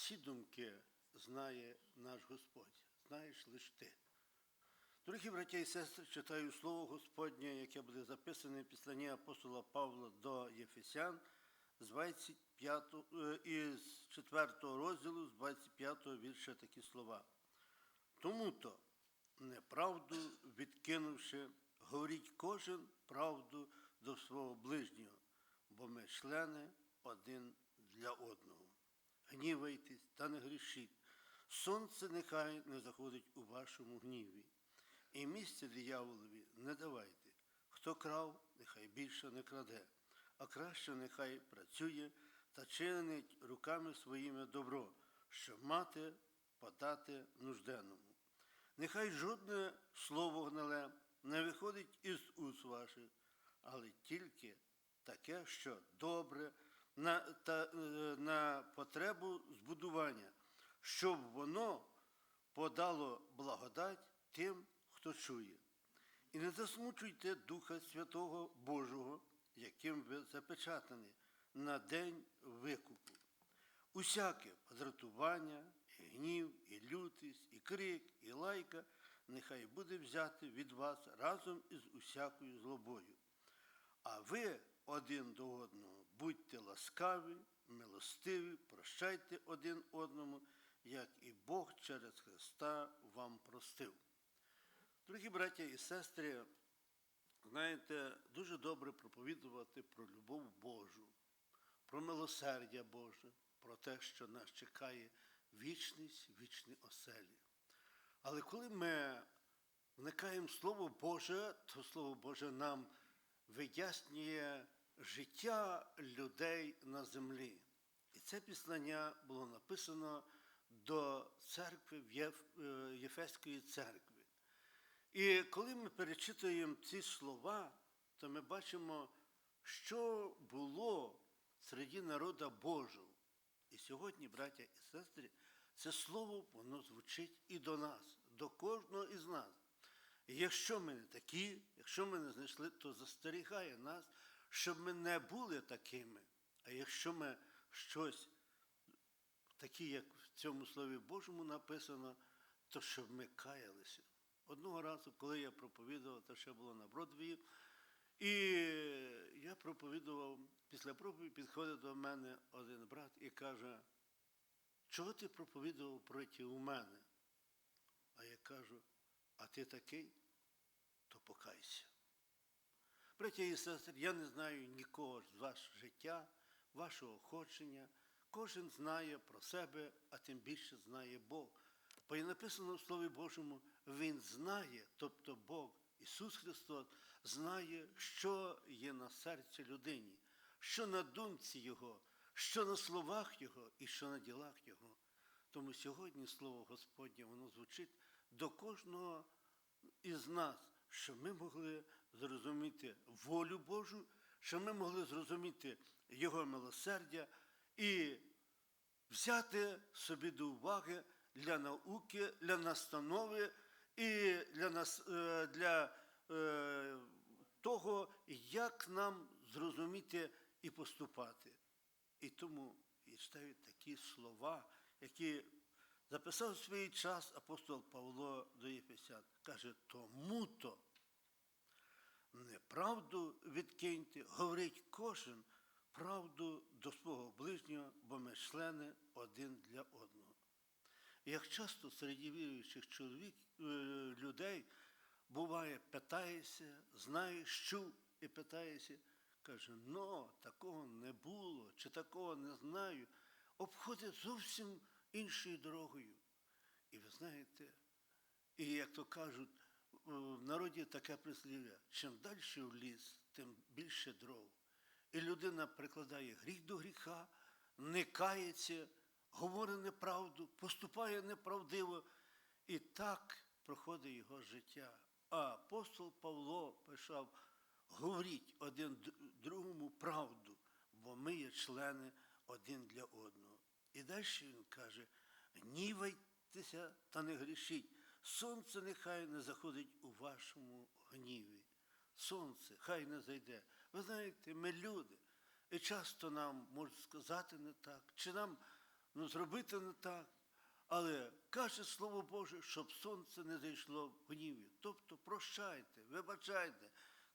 всі думки знає наш Господь, знаєш лише ти. Дорогі браття і сестри, читаю слово Господнє, яке буде записане в післанні апостола Павла до Єфесян з 25, е, із 4 розділу, з 25 вірша такі слова. Тому то, неправду відкинувши, говоріть кожен правду до свого ближнього, бо ми члени один для одного. Гнівайтесь та не грішіть. Сонце нехай не заходить у вашому гніві. І місця дияволові не давайте. Хто крав, нехай більше не краде, а краще нехай працює та чинить руками своїми добро, щоб мати подати нужденному. Нехай жодне слово гнале не виходить із уст ваших, але тільки таке, що добре на, та, е, на потребу збудування, щоб воно подало благодать тим, хто чує. І не засмучуйте Духа Святого Божого, яким ви запечатані на день викупу. Усяке подратування, і гнів, і лютість, і крик, і лайка нехай буде взяти від вас разом із усякою злобою. А ви один до одного будьте ласкаві, милостиві, прощайте один одному, як і Бог через Христа вам простив. Дорогі браття і сестри, знаєте, дуже добре проповідувати про любов Божу, про милосердя Боже, про те, що нас чекає вічність, вічні оселі. Але коли ми вникаємо в Слово Боже, то Слово Боже нам вияснює життя людей на землі. І це післання було написано до церкви в е, Єфеської церкви. І коли ми перечитуємо ці слова, то ми бачимо, що було серед народу Божого. І сьогодні, браття і сестри, це слово воно звучить і до нас, до нас. І якщо ми не такі, якщо ми не знайшли, то застерігає нас, щоб ми не були такими. А якщо ми щось такі, як в цьому Слові Божому написано, то щоб ми каялися. Одного разу, коли я проповідував, то ще було на Бродвії, і я проповідував, після проповіді підходить до мене один брат і каже, чого ти проповідував проти у мене? А я кажу, а ти такий, то покайся. Браття і сестри, я не знаю нікого з вашого життя, вашого хочення. Кожен знає про себе, а тим більше знає Бог. Бо є написано в Слові Божому, Він знає, тобто Бог, Ісус Христос, знає, що є на серці людині, що на думці Його, що на словах Його і що на ділах Його. Тому сьогодні Слово Господнє, воно звучить до кожного із нас, щоб ми могли зрозуміти волю Божу, щоб ми могли зрозуміти Його милосердя і взяти собі до уваги для науки, для настанови і для, нас, е, для е, того, як нам зрозуміти і поступати. І тому і читають такі слова, які записав свій час апостол Павло до Єфесян. Каже, тому-то неправду відкиньте, говорить кожен правду до свого ближнього, бо ми члени один для одного. І як часто серед віруючих чоловік, е, людей буває, питаєшся, знаєш, чув і питаєшся, каже, ну, такого не було, чи такого не знаю, обходить зовсім іншою дорогою. І ви знаєте, і як то кажуть, в народі таке прислів'я, чим далі в ліс, тим більше дров. І людина прикладає гріх до гріха, не кається, говорить неправду, поступає неправдиво. І так проходить його життя. А апостол Павло писав, говоріть один другому правду, бо ми є члени один для одного. І далі він каже, гнівайтеся та не грішіть. Сонце нехай не заходить у вашому гніві. Сонце хай не зайде. Ви знаєте, ми люди. І часто нам можуть сказати не так, чи нам ну зробити не так. Але каже Слово Боже, щоб сонце не зайшло в гніві. Тобто прощайте, вибачайте.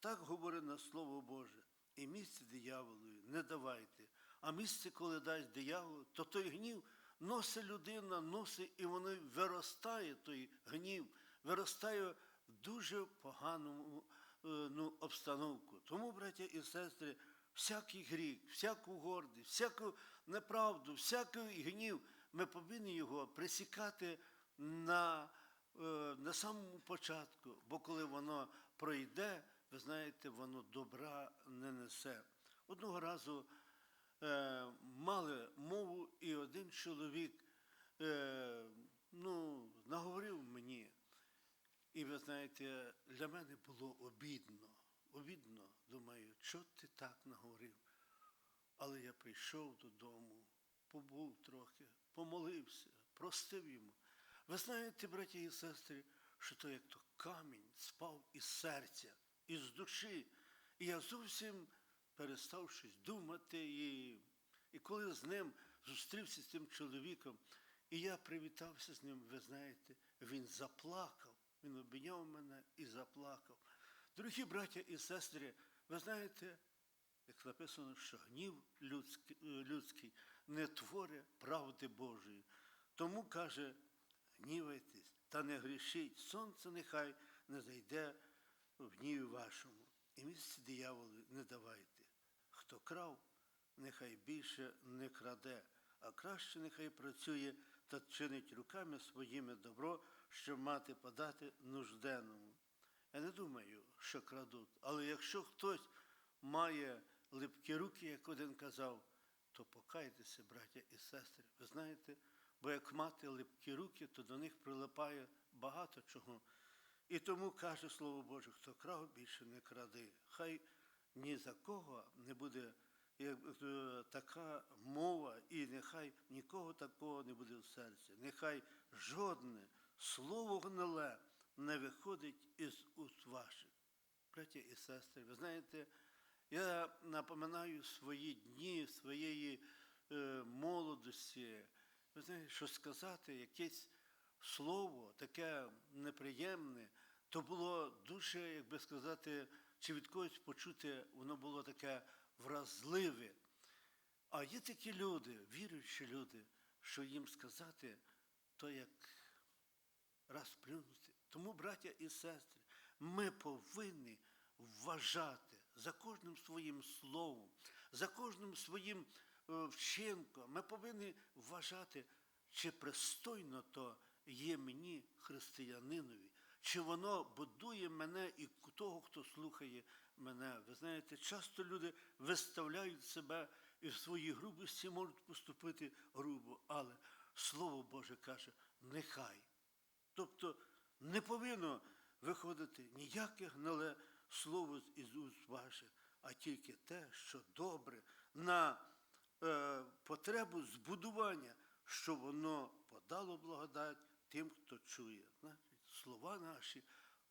Так говорить на Слово Боже. І місце дияволові не давайте. А місце, коли дасть диявол, то той гнів носить людина, носить, і воно виростає, той гнів, виростає в дуже погану е, ну, обстановку. Тому, браття і сестри, всякий гріх, всяку гордість, всяку неправду, всякий гнів, ми повинні його присікати на, е, на самому початку, бо коли воно пройде, ви знаєте, воно добра не несе. Одного разу мали мову, і один чоловік е, ну, наговорив мені. І ви знаєте, для мене було обідно. Обідно, думаю, що ти так наговорив. Але я прийшов додому, побув трохи, помолився, простив йому. Ви знаєте, браті і сестри, що то як то камінь спав із серця, із душі. І я зовсім перестав щось думати. І, і коли з ним зустрівся з тим чоловіком, і я привітався з ним, ви знаєте, він заплакав, він обійняв мене і заплакав. Дорогі браття і сестри, ви знаєте, як написано, що гнів людський, е, людський не творить правди Божої. Тому каже, гнівайтесь та не грішіть, сонце нехай не зайде в гніві вашому. І місце дияволу не давайте. Хто крав, нехай більше не краде, а краще нехай працює та чинить руками своїми добро, щоб мати подати нужденному. Я не думаю, що крадуть, але якщо хтось має липкі руки, як один казав, то покайтеся, браття і сестри. Ви знаєте, бо як мати липкі руки, то до них прилипає багато чого. І тому каже Слово Боже, хто крав, більше не кради. Хай ні за кого не буде як, е, така мова, і нехай нікого такого не буде в серці. Нехай жодне слово гниле не виходить із уст ваших. Браття і сестри, ви знаєте, я напоминаю свої дні, своєї е, молодості. Ви знаєте, що сказати якесь слово таке неприємне, то було дуже, як би сказати, чи від когось почути, воно було таке вразливе. А є такі люди, віруючі люди, що їм сказати, то як раз плюнути. Тому, браття і сестри, ми повинні вважати за кожним своїм словом, за кожним своїм е, вчинком. Ми повинні вважати, чи пристойно то є мені, християнинові, чи воно будує мене і того, хто слухає мене. Ви знаєте, часто люди виставляють себе і в своїй грубості можуть поступити грубо, але Слово Боже каже, нехай. Тобто не повинно виходити ніяке гниле слово із уст ваших, а тільки те, що добре на е, потребу збудування, що воно подало благодать тим, хто чує. Слова наші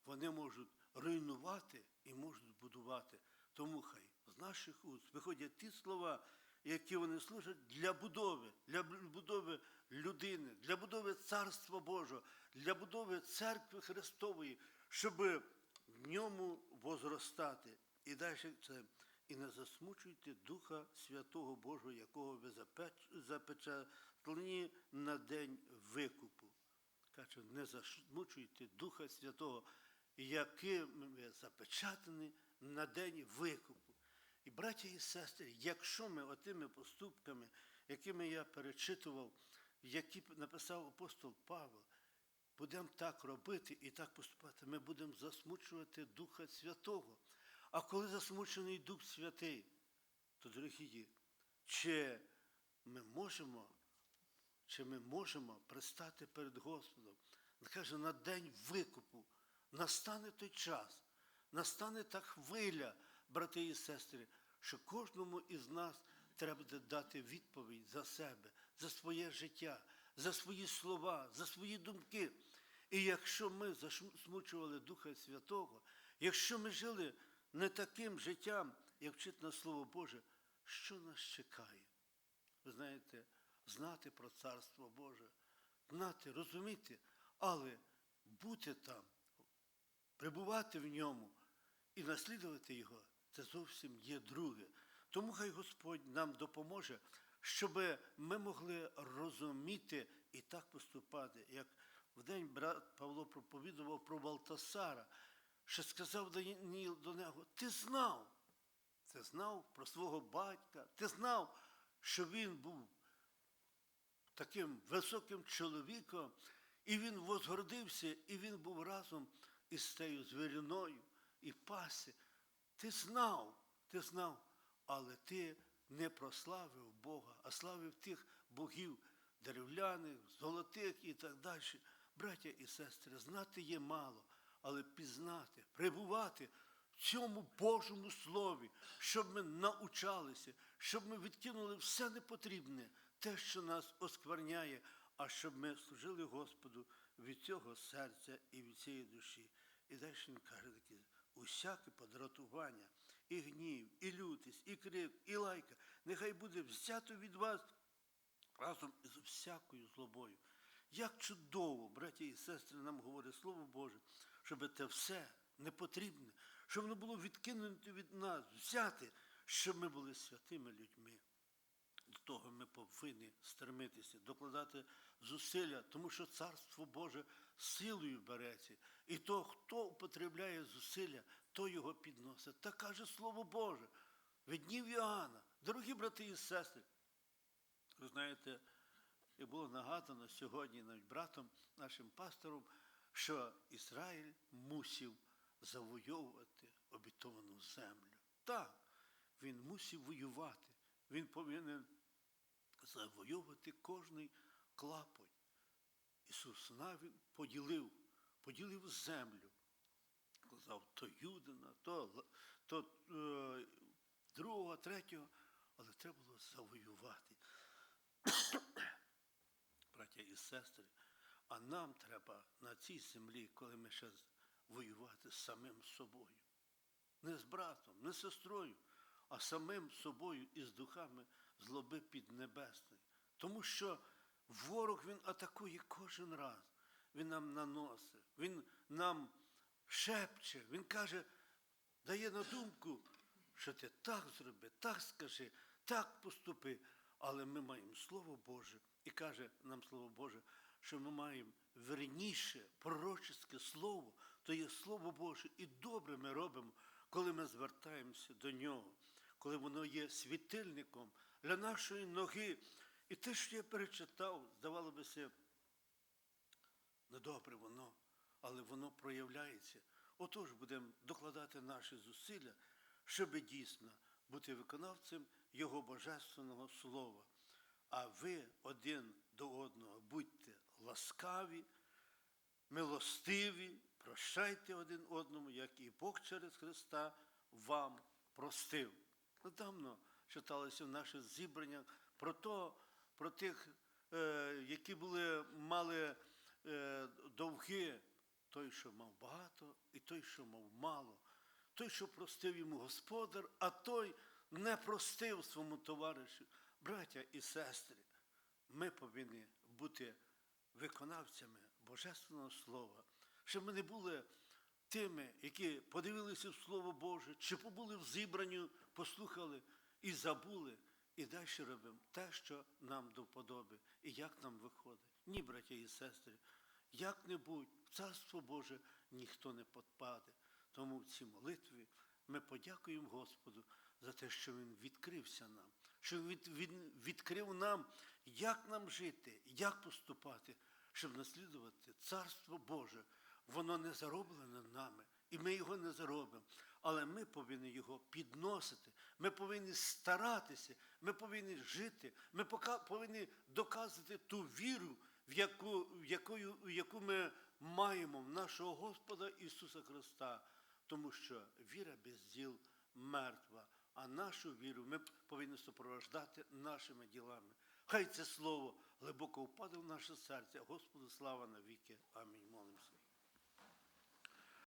вони можуть руйнувати і можуть будувати. Тому хай з наших уст виходять ті слова, які вони служать для будови, для будови людини, для будови Царства Божого, для будови церкви Христової, щоб в ньому возростати. І далі це. І не засмучуйте Духа Святого Божого, якого ви запечатлені на день викупу. Каже, не засмучуйте Духа Святого, яким ви запечатані на день викупу. І, браття і сестри, якщо ми отими поступками, якими я перечитував, які написав апостол Павло, будемо так робити і так поступати, ми будемо засмучувати Духа Святого. А коли засмучений Дух Святий, то, дорогі, чи ми можемо, чи ми можемо пристати перед Господом? Він каже, на день викупу настане той час, настане та хвиля, брати і сестри, що кожному із нас треба дати відповідь за себе, за своє життя, за свої слова, за свої думки. І якщо ми засмучували Духа Святого, якщо ми жили не таким життям, як вчить нас Слово Боже, що нас чекає? Ви знаєте, знати про Царство Боже, знати, розуміти, але бути там, перебувати в ньому і наслідувати його це зовсім є друге. Тому хай Господь нам допоможе, щоб ми могли розуміти і так поступати, як в день брат Павло проповідував про Валтасара, що сказав Даніїл до нього: Ти знав, ти знав про свого батька, ти знав, що він був таким високим чоловіком, і він возгордився, і він був разом із тією звіриною і паси. Ти знав, ти знав, але ти не прославив Бога, а славив тих богів деревляних, золотих і так далі. Браття і сестри, знати є мало, але пізнати, прибувати в цьому Божому Слові, щоб ми научалися, щоб ми відкинули все непотрібне, те, що нас оскверняє, а щоб ми служили Господу від цього серця і від цієї душі. І далі він каже таке, усяке подратування, і гнів, і лютість, і крик, і лайка, нехай буде взято від вас разом із всякою злобою. Як чудово, браті і сестри, нам говорить Слово Боже, щоб те все непотрібне, щоб воно було відкинуте від нас, взяти, щоб ми були святими людьми. Того ми повинні стремитися, докладати зусилля, тому що Царство Боже силою береться. І то, хто употребляє зусилля, то його підносить. Так каже Слово Боже. Від днів Іоанна, дорогі брати і сестри, ви знаєте, і було нагадано сьогодні навіть братом, нашим пастором, що Ізраїль мусив завойовувати обітовану землю. Так, він мусив воювати. Він повинен завойовувати кожний клапоть. Ісус навіть поділив, поділив землю. Казав, то Юдина, то, то е, другого, третього, але треба було завоювати. Браття і сестри, а нам треба на цій землі, коли ми ще воювати з самим собою. Не з братом, не з сестрою, а самим собою і з духами злоби піднебесної. Тому що ворог він атакує кожен раз. Він нам наносить, він нам шепче, він каже, дає на думку, що ти так зроби, так скажи, так поступи. Але ми маємо Слово Боже, і каже нам Слово Боже, що ми маємо верніше пророчеське слово, то є Слово Боже, і добре ми робимо, коли ми звертаємося до нього, коли воно є світильником для нашої ноги. І те, що я перечитав, здавалося би, се, недобре воно, але воно проявляється. Отож будемо докладати наші зусилля, щоб дійсно бути виконавцем Його божественного слова. А ви один до одного будьте ласкаві, милостиві, прощайте один одному, як і Бог через Христа вам простив. Недавно читалося в наших зібраннях про то, про тих, е, які були, мали е, довги, той, що мав багато, і той, що мав мало, той, що простив йому господар, а той не простив своєму товаришу. Браття і сестри, ми повинні бути виконавцями Божественного Слова, щоб ми не були тими, які подивилися в Слово Боже, чи побули в зібранню, послухали і забули, і далі робимо те, що нам до вподоби, і як нам виходить. Ні, браття і сестри, як-небудь в Царство Боже ніхто не подпаде. Тому в цій молитві ми подякуємо Господу за те, що Він відкрився нам, що Він відкрив нам, як нам жити, як поступати, щоб наслідувати Царство Боже. Воно не зароблене нами, і ми його не заробимо. Але ми повинні його підносити, ми повинні старатися, ми повинні жити, ми повинні доказувати ту віру, в яку, в якою, в яку ми маємо в нашого Господа Ісуса Христа. Тому що віра без діл мертва, а нашу віру ми повинні супроводжувати нашими ділами. Хай це слово глибоко впаде в наше серце. Господу слава навіки. Амінь.